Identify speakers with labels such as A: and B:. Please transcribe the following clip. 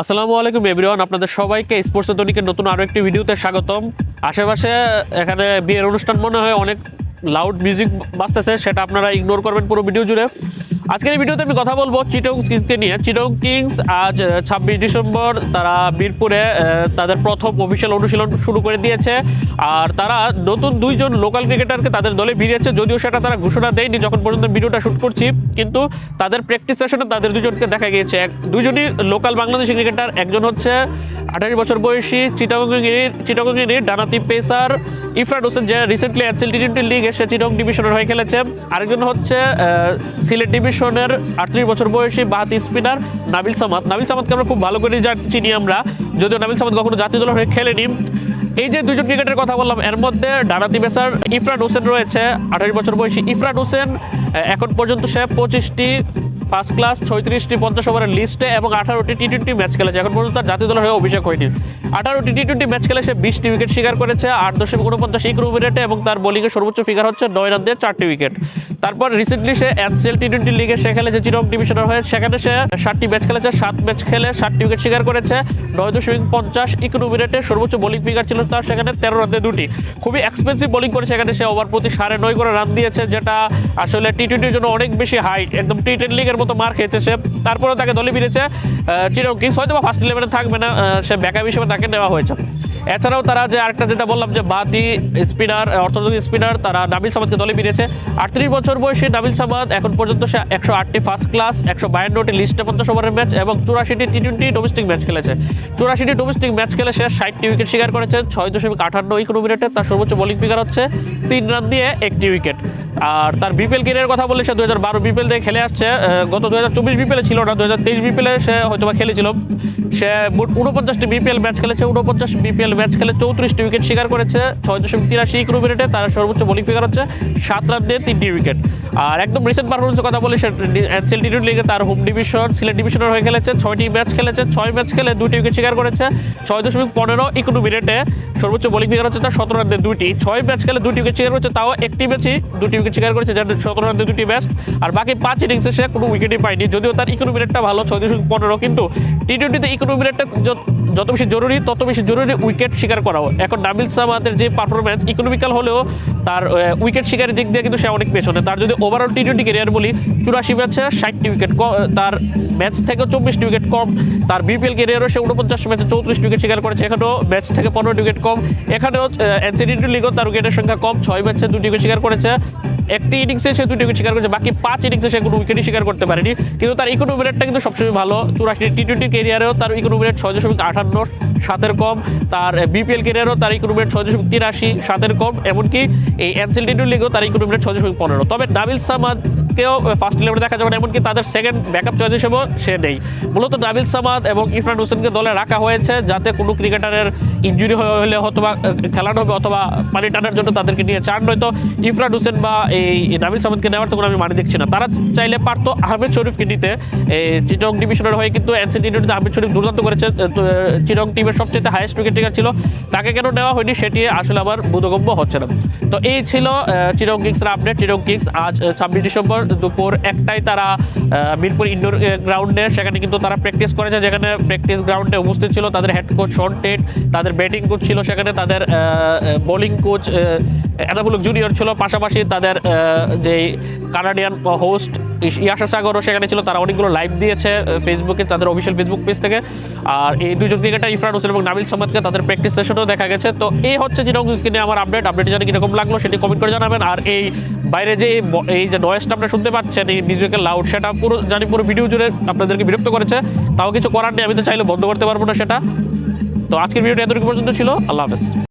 A: আসসালামু আলাইকুম এভরিওয়ান আপনাদের সবাইকে স্পোর্টস দৈনিকের নতুন আরও একটি ভিডিওতে স্বাগতম। আশেপাশে এখানে বিয়ের অনুষ্ঠান মনে হয় অনেক লাউড মিউজিক বাজতেছে, সেটা আপনারা ইগনোর করবেন পুরো ভিডিও জুড়ে। আজকের এই ভিডিওতে আমি কথা বলব চিটং কিংসকে নিয়ে। চিটং কিংস আজ ছাব্বিশ ডিসেম্বর, তারা বীরপুরে তাদের প্রথম অফিসিয়াল অনুশীলন শুরু করে দিয়েছে। আর তারা নতুন দুইজন লোকাল ক্রিকেটারকে তাদের দলে ভিড়িয়েছে, যদিও সেটা তারা ঘোষণা দেয়নি যখন পর্যন্ত ভিডিওটা শ্যুট করছি। কিন্তু তাদের প্র্যাকটিস সেশনে তাদের দুজনকে দেখা গিয়েছে। এক, দুজনই লোকাল বাংলাদেশি ক্রিকেটার একজন হচ্ছে আঠাশ বছর বয়সী চিটাগঙ্গির চিটাগঙ্গির ডানাতি পেসার ইফরান হোসেন, যে recently NCL T twenty league এসে চিটং ডিভিশনের হয়ে খেলেছে। আরেকজন হচ্ছে সিলেট সিলেট ডিভিশনের আটত্রিশ বছর বয়সী বাহাতি স্পিনার নাবিল সামাদ। নাবিল সামাদকে আমরা খুব ভালো করে চিনি আমরা। যদিও নাবিল সামাদ কখনো জাতীয় দলের হয়ে খেলেনি। এই যে দুজন ক্রিকেটের কথা বললাম, এর মধ্যে ডানাতি বেসার ইফরান হোসেন রয়েছে, আঠাশ বছর বয়সী ইফরান হোসেন। এখন পর্যন্ত সে পঁচিশটি ফার্স্ট ক্লাস ছয়ত্রিশটি পঞ্চাশ ওভারের লিস্টে এবং আঠারোটি টি টোয়েন্টি ম্যাচ খেলেছে। এখন পর্যন্ত তার জাতীয় দলের হয়ে অভিষেক হয়নি। আঠারোটি টি টোয়েন্টি ম্যাচ খেলে সে বিশটি উইকেট শিকার করেছে, আট দশমিক উনপঞ্চাশ ইকরু রেটে এবং তার বোলিংয়ের সর্বোচ্চ ফিগার হচ্ছে নয় রান দিয়ে চারটি উইকেট তারপর রিসেন্টলি সে এনসিএল টি টোয়েন্টি লিগে সে খেলেছে চিরং ডিভিশনের হয়ে। সেখানে সে ষাটটি ম্যাচ খেলেছে, সাত ম্যাচ খেলে ষাটটি উইকেট শিকার করেছে, নয় দশমিক পঞ্চাশ ইকরু রেটে সর্বোচ্চ বোলিং ফিগার ছিল তার সেখানে তেরো রান দুটি। খুবই এক্সপেন্সিভ বোলিং করে সেখানে সে ওভার প্রতি সাড়ে নয় করে রান দিয়েছে, যেটা আসলে টি টোয়েন্টির জন্য অনেক বেশি হাইট একদম টি টেন লিগের মতো মার খেয়েছে সে। তারপরেও তাকে দলে ফিরেছে চিরং কিংস। হয়তো বা ফার্স্ট ইলেভেনে থাকবে না সে ব্যাকআপ হিসেবে তাকে নেওয়া হয়েছে। এছাড়াও তারা যে আরেকটা যেটা বললাম যে বাতি স্পিনার অর্থনৈতিক স্পিনার তারা নাবিল সামাদকে দলে ফিরেছে আটত্রিশ বছর বয়সী নাবিল সামাদ এখন পর্যন্ত সে একশো আটটি ফার্স্ট ক্লাস একশো বায়ান্নটি লিস্টে পঞ্চাশ ওভারের ম্যাচ এবং চুরাশিটি টি টোয়েন্টি ডোমেস্টিক ম্যাচ খেলেছে। চুরাশিটি ডোমেস্টিক ম্যাচ খেলে সে ষাটটি উইকেট শিকার করেছে, ছয় দশমিক আঠান্ন ইকোনো মিনিটে তার সর্বোচ্চ বোলিং ফিগার হচ্ছে তিন রান দিয়ে একটি উইকেট আর তার বিপিএল কেরিয়ার কথা বলে সে দু হাজার বারো বিপিএল দিয়ে খেলে আসছে গত দু হাজার চব্বিশ বিপিএলে ছিল না দু হাজার তেইশ বিপিএলে সে হয়তো বা খেলেছিল। সে মোট উনপঞ্চাশটি বিপিএল ম্যাচ খেলেছে উনপঞ্চাশ বিপিএল ম্যাচ খেলে চৌত্রিশটি উইকেট শিকার করেছে, ছয় দশমিক তিরাশি ইকরু মিনিটে তার সর্বোচ্চ বোলিং ফিগার হচ্ছে সাত রান দিয়ে তিনটি উইকেট। আর একদম রিসেন্ট পারফরমেন্সের কথা বলে সে এনসিএল টি লিগে তার হোম ডিভিশন সিলেট ডিভিশনের হয়ে খেলেছে, ছয়টি ম্যাচ খেলেছে, ছয় ম্যাচ খেলে দুটি উইকেট শিকার করেছে, ছয় দশমিক পনেরো ইকোনো মিনিটে সর্বোচ্চ বোলিং ফিগার হচ্ছে তার সতেরো রান দিয়ে দুটি ছয় ম্যাচ খেলে দুটি উইকেট শিকার করেছে, তাও একটি ম্যাচই দুটি উইকেট শিকার করেছে, যার সতেরো রান দিয়ে দুটি ব্যাস্ট আর বাকি পাঁচ ইনিংসে সে কোনো উইকেটই পায়নি। যদিও তার ইকোনমি রেটটা ভালো, ছয় দশমিক পনেরো, কিন্তু টি টোয়েন্টিতে ইকোনমি মিনিটটা যত বেশি জরুরি, তত বেশি জরুরি উইকেট শিকার করাও। এখন নাবিল সামাদের যে পারফরমেন্স ইকোনমিক্যাল হলেও তার উইকেট শিকারের দিক দিয়ে কিন্তু সে অনেক পেছনে। তার যদি ওভারঅল টি টোয়েন্টি ক্যারিয়ার বলি, চুরাশি ম্যাচে ষাটটি উইকেট তার ম্যাচ থেকে চব্বিশটি উইকেট কম, তার বিপিএল ক্যারিয়ারও সে উনপঞ্চাশ ম্যাচে চৌত্রিশটি উইকেট শিকার করেছে, এখানেও ম্যাচ থেকে পনেরোটি উইকেট কম। এখানেও এনসিডি লিগও তার উইকেটের সংখ্যা কম, ছয় ম্যাচে দুটি উইকেট শিকার করেছে। একটি ইনিংসে সে দুটি উইকেট শিকার করেছে, বাকি পাঁচ ইনিংসে সে কোনো উইকেটই শিকার করতে পারেনি। কিন্তু তার ইকোনমি রেটটা কিন্তু সবসময় ভালো। চুরাশি টি টোয়েন্টি ক্যারিয়ারেও তার ইকোনমি রেট ছয় দশমিক আটান্ন সাতের কম। তার বিপিএল কেরিয়ারও তার ইকোনমি রেট ছয় দশমিক তিরাশি, সাতের কম, এমনকি এই এনসিএল টি লিগেও তার ইকোনমি ছয় দশমিক পনেরো। তবে নাবিল সামাদকেও ফার্স্ট ইলেভেনে দেখা যাবে না, এমনকি তাদের সেকেন্ড ব্যাকআপ চয়েস হিসেবেও সে নেই। মূলত নাবিল সামাদ এবং ইরফান হোসেনকে দলে রাখা হয়েছে যাতে কোনো ক্রিকেটারের ইঞ্জুরি হলে অথবা খেলানো হবে অথবা পানি টানার জন্য তাদেরকে নিয়ে চান। নয়তো ইরফান হোসেন বা এই নাবিল সামাদকে নেওয়ার তখন আমি মানে দেখছি না। তারা চাইলে পারতো আহমেদ শরীফকে নিতে। চিটং ডিভিশনের হয়ে কিন্তু এনসি টি আহমেদ শরীফ দুর্দান্ত করেছে। চিটং টিমের সবচেয়ে হাইয়েস্ট উইকেট টেকার ছিল। তাকে কেন নেওয়া হয়নি সেটি আসলে আমার বোধগম্য হচ্ছে না। তো এই ছিল চিরং কিংসের আপডেট চিরং কিংস আজ ছাব্বিশ ডিসেম্বর। দুপুর একটাই তারা মিরপুর ইনডোর গ্রাউন্ডে সেখানে কিন্তু তারা প্র্যাকটিস করেছে, যেখানে প্র্যাকটিস গ্রাউন্ডে উপস্থিত ছিল তাদের হেড কোচ শন টেট, তাদের ব্যাটিং কোচ ছিল সেখানে, তাদের বোলিং কোচ এনামুলক জুনিয়র ছিল, পাশাপাশি তাদের যে কানাডিয়ান হোস্ট ইয়াশা সাগরও সেখানে ছিল, তারা অনেকগুলো লাইভ দিয়েছে ফেসবুকে তাদের অফিসিয়াল ফেসবুক পেজ থেকে। আর এই দুজন ক্রিকেটার ইফরান হোসেন এবং নাবিল সামাদকে তাদের প্র্যাকটিস সেশনও দেখা গেছে। তো এই হচ্ছে জিরো নিউজকে নিয়ে আমার আপডেট আপডেট জানি কীরকম লাগল, সেটি কমেন্ট করে জানাবেন। আর এই বাইরে যে এই যে নয়েসটা আপনারা শুনতে পাচ্ছেন, এই মিউজিকের লাউড সেটা পুরো জানি পুরো ভিডিও জুড়ে আপনাদেরকে বিরক্ত করেছে। তাও কিছু করার নেই, আমি তো চাইলে বন্ধ করতে পারব না সেটা। তো আজকের ভিডিওটা এতটুকু পর্যন্ত ছিল, আল্লাহ হাফেজ।